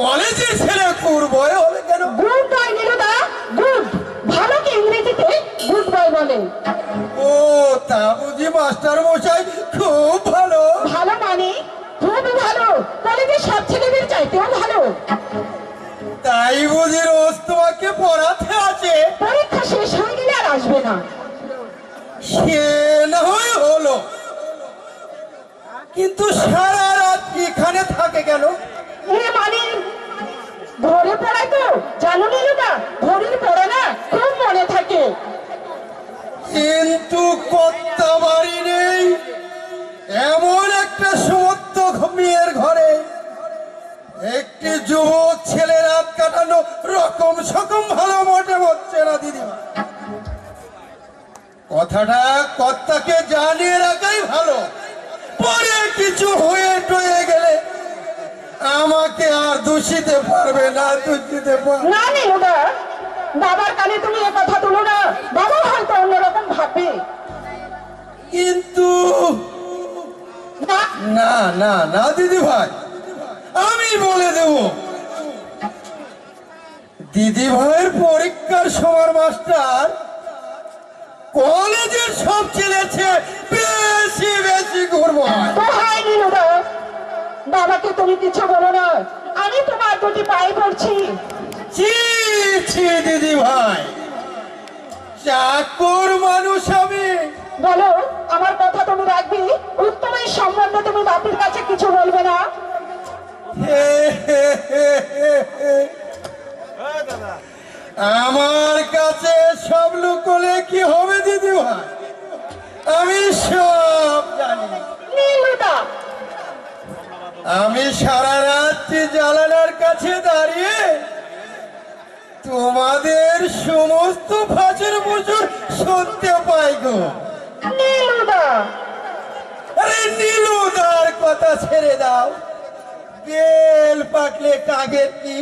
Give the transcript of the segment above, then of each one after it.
কলেজের ছেলে করবই হবে কেন? গুড বয় নীলদা গুড ভালোকে ইংরেজিতে? গুড বয় বলে। ও তা বুঝি মাস্টার মশাই খুব ভালো। ভালো মানে? খুবই ভালো। কলেজের সব ছেলেদের চাইতেও ভালো। তাই বুঝি রোজ তোমাকে পড়াতে আছে। পরীক্ষা শেষ হয়ে গেলে আর আসবে না। সে না হয় হলো। কিন্তু সারা রাত এখানে থাকে কেন? এ মানে ঘরে পড়ায় তো? জানো নীলদা ঘরের পড়ে না খুব মনে থাকে। কিন্তু কর্তা বাড়ি নেই। এমন একটা সমস্ত মেয়ের ঘরে। একটি যুবক ছেলে রাত কাটানো রকম সকম ভালো মোটে হচ্ছে না দিদিমা কথাটা কর্তাকে জানিয়ে রাখাই ভালো। পরে কিছু হয়ে টয়ে দূষিতে পারবে না দূষিতে পারবে না নীলদা বাবার কানে তুমি এ কথা তুলো না বাবা হয়তো অন্যরকম ভাববে। কিন্তু না। না না দিদি ভাই আমি বলে দেব। দিদি ভাইয়ের পরীক্ষার সময় মাস্টার কলেজের সব ছেলে চেয়ে বেশি বেশি ঘুরবো। বাবাকে তুমি কিছু বলো না। আমি তোমার দুটি পায়ে পড়ছি। ছি ছি দিদি ভাই। চাকর মানুষ আমি। বলো আমার কথা তুমি রাখবি? উত্তমের সম্বন্ধে তুমি বাপির কাছে কিছু বলবে না। আমার কাছে সব লুকলে কি হবে দিদি ভাই? আমি সব জানি। আমি সারা জানালার কাছে দাঁড়িয়ে তোমাদের সমস্ত ফাঁসের বছর শুনতে পাই গো। আরে নীলুদার কথা ছেড়ে দাও। বেল পাকলে কাগের কি?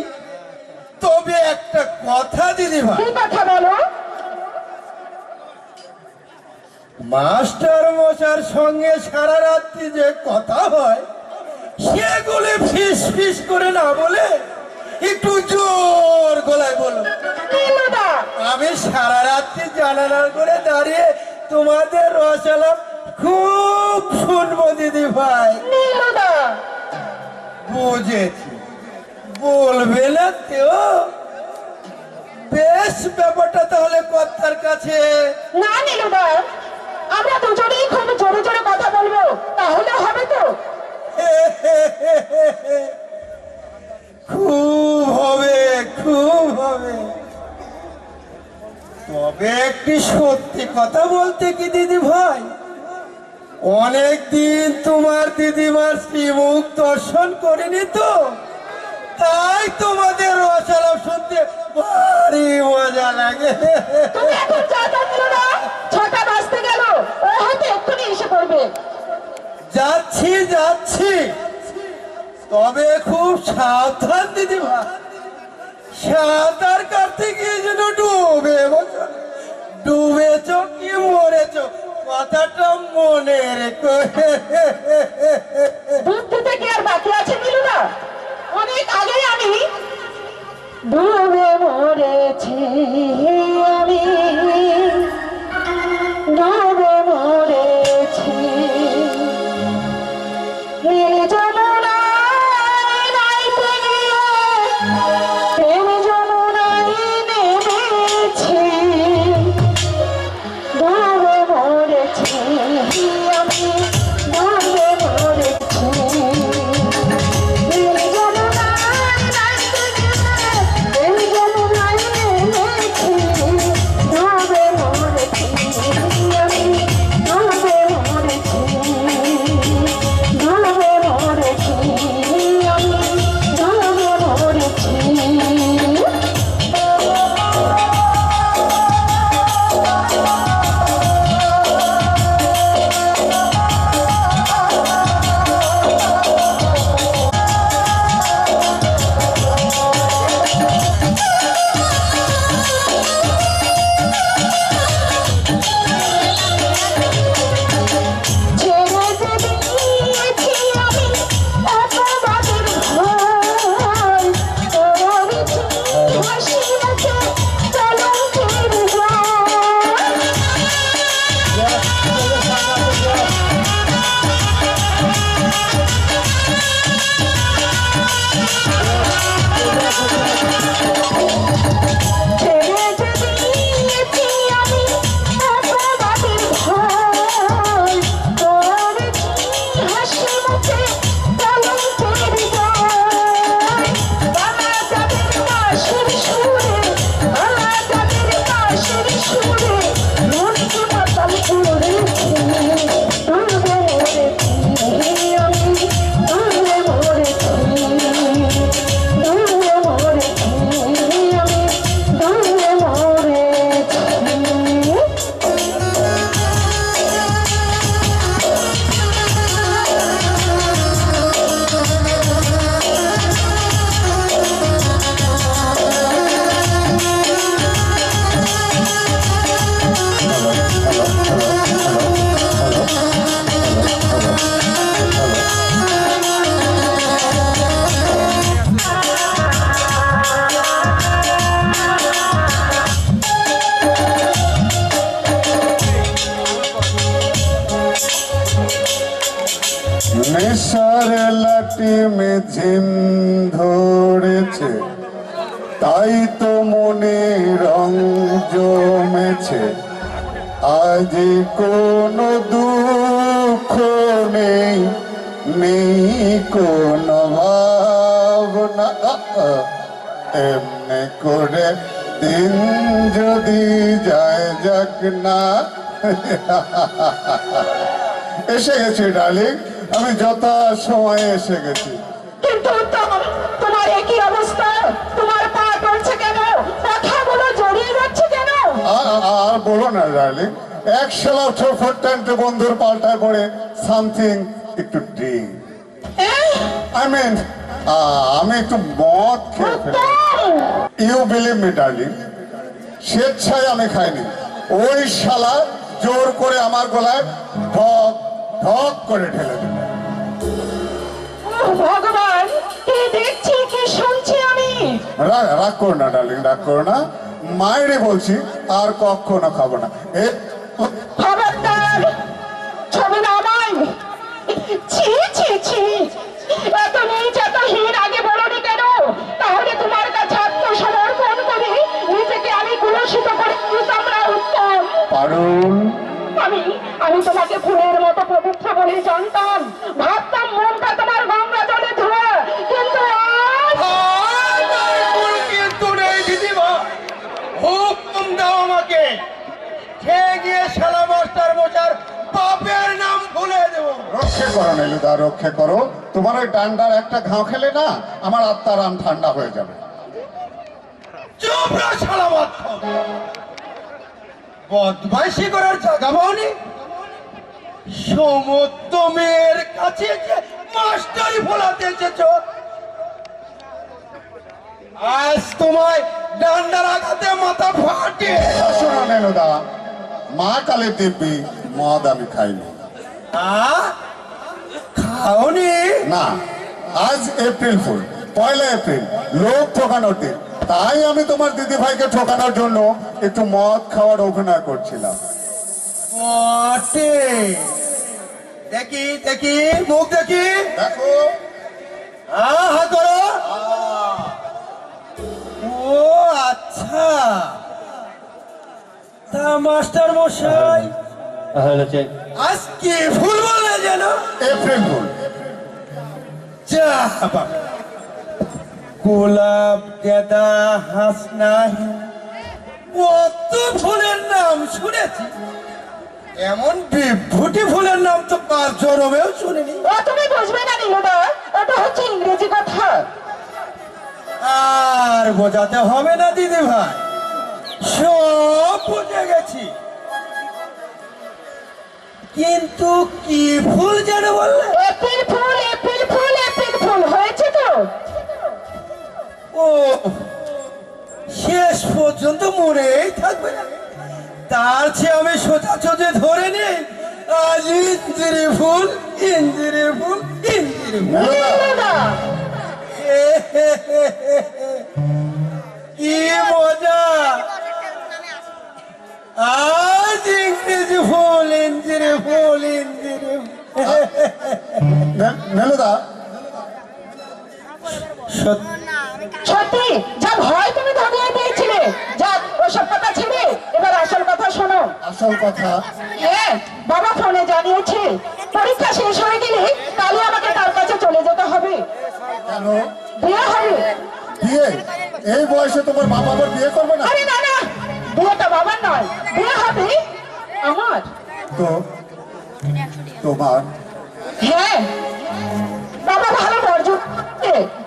তবে একটা কথা দিদি ভাই। কথা বলো? মাস্টার মশার সঙ্গে সারা রাত্রি যে কথা হয় সেগুলো ফিস ফিস করে না বলে একটু জোর গলায় বলো। আমি সারা রাত্রি জানালার করে দাঁড়িয়ে তোমাদের রসালাম খুব শুনব দিদি ভাই। বুঝেছি। বলবে না তো বেশ ব্যাপারটা তাহলে কর্তার কাছে। না নীলদা আমরা দুজনেই খুব জোরে জোরে কথা বলব তাহলে হবে তো। খুব হবে খুব হবে। তবে একটি সত্যি কথা বলতে কি দিদি ভাই অনেক দিন তোমার দিদিমার শ্রীমুখ দর্শন করিনি তো? তাই তোমাদের রসালাপ শুনতে ভারী মজা লাগে। ছটা বাজতে গেল। ও হয়তো এক্ষুনি এসে পড়বে। যাচ্ছি যাচ্ছি। তবে খুব সাবধান দিদি ভাই সাঁতার কাটতে গিয়ে যেন ডুবে। ডুবেছ কি মরেছ, কথাটা মনে রেখো। বুদ্ধি থেকে আর বাকি আছে নীলদা অনেক আগে আমি ডুবে মরেছি। নেশার লাটি ঝিম ধরেছে, তাই তো মনে রং জমেছে। আজ কোনো দুঃখ নেই নেই কোনো ভাবনা। এমনি করে দিন যদি যায় যাক না। এসে গেছি, ডার্লিং। আমি যথা সময়ে এসে গেছি। কিন্তু তোমার একই অবস্থা? তোমার পা টলছে কেন? কথাগুলো জড়িয়ে যাচ্ছে কেন? আর বলো না ডার্লিং এক শালা ছোট টানতে বন্ধুর পাল্টায় পড়ে সামথিং একটু ড্রিঙ্ক আই মিন আমি একটু মদ খেয়ে ফেলি ইউ বিলিভ মি ডার্লিং স্বেচ্ছায় আমি খাইনি। ওই শালা জোর করে আমার গলায় ঢক ঢক করে ঢেলে দিল। ভগবান কি দেখছি কি শুনছি আমি। রাগ করো না ডার্লিং রাগ করো না। মায়েরে বলছি আর কখনো খাব না। এ খবরদার ছবি নামাই ছি ছি ছি। এত নিচ এত হীন আগে বলনি কেন? তাহলে তোমার কাছে আত্মসমর্পণ করে নিজেকে আমি কুলসিত করে দিতাম না উত্তম পারুল। আমি আমি তোমাকে ফুলের মতো পবিত্র বলে জানতাম। ভাবতাম মনটা তোমার করো নীলুদা রক্ষে করো তোমার ওই ডান্ডার একটা ঘাও খেলে না আমার আত্মারাম ঠান্ডা হয়ে যাবে। চুপ রে শালা মাত্র বদমাইশি করার জায়গা পাওনি? সমস্ত মেয়ের কাছে যে মাস্টারি ফোলাতে এসেছ। আজ তোমায় ডান্ডার আঘাতে মাথা ফাটে। শোনো নীলুদা মা কালী দিব্যি মদ আমি খাইনি? খাওনি না। আজ এপ্রিল ফুল পয়লা এপ্রিল লোক ঠকানোর দিন। তাই আমি তোমার দিদি ভাইকে ঠকানোর জন্য একটু মদ খাওয়ার অভিনয় করছিলাম। দেখি দেখি মুখ দেখি। দেখো। হ্যাঁ হা করো ও আচ্ছা। তা মাস্টার মশাই আজ কি ভুল বলে যেন এপ্রিল ফুল যা বাবা। গোলাপ গেদা হাসনা কত ফুলের নাম শুনেছি। এমন বিভূতি ফুলের নাম তো পাঁচ জনমেও শুনিনি। ও তুমি বুঝবে না নীলুদা ওটা হচ্ছে ইংরেজি কথা। আর বোঝাতে হবে না দিদি ভাই সব বুঝে গেছি। কিন্তু কি ফুল যেন বললে? April fool April fool April fool হয়েছে তো? ও শেষ পর্যন্ত মনেই থাকবে না। তার চেয়ে আমি সোজা সোজে ধরে নিই। আজ ইঞ্জিরি ফুল ইঞ্জিরি ফুল ইঞ্জিরি ফুল। কি মজা! ইংরেজি ফুল ইঞ্জিরি ফুল ইঞ্জিরি নে- নেলুদা সত্যি সত্যি যা ভয় তুমি ধরিয়ে দিয়েছিলে যা ওসব কথা ছেড়ে এবার আসল কথা শোনো। আসল কথা। হ্যাঁ বাবা ফোনে জানিয়েছে পরীক্ষা শেষ হয়ে গেলে কালই আমাকে তার কাছে চলে যেতে হবে। কেন? বিয়ে হবে। বিয়ে? এই বয়সে তোমার বাবা আবার বিয়ে করবে না? আরে না না বিয়েটা বাবার নয় বিয়ে হবে আমার। তো তোমার। হ্যাঁ বাবা ভালো মর্জন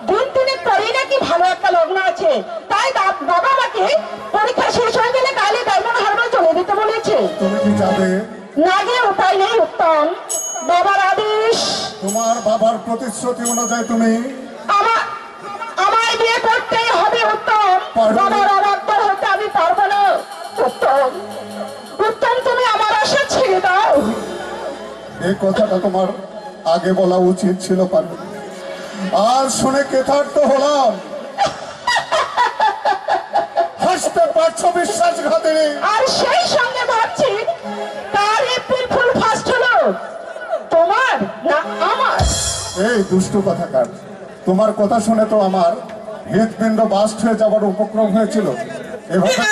দিন তিনের পরেই নাকি ভালো একটা লগ্ন আছে। তাই বাবা আমাকে পরীক্ষা শেষ হয়ে গেলে কালে ডায়মন্ড হারবার চলে দিতে বলেছে। তুমি কি যাবে? না গিয়ে উপায় নেই উত্তম। বাবার আদেশ। তোমার বাবার প্রতিশ্রুতি অনুযায়ী তুমি আমার আমায় বিয়ে করতেই হবে উত্তম। বাবার অবাধ্য হতে আমি পারব না উত্তম। উত্তম তুমি আমার আশা ছেড়ে দাও। এই কথাটা তোমার আগে বলা উচিত ছিল পারবে আর শুনে কেথার্থ হলাম। হাসতে পারছ আর সেই সঙ্গে ভাবছি তার এপ্রিল ফুল ফার্স্ট হলো। তোমার না আমার? এই দুষ্টু কথাকার তোমার কথা শুনে তো আমার হৃদপিণ্ড বাস্ট হয়ে যাবার উপক্রম হয়েছিল। এভাবে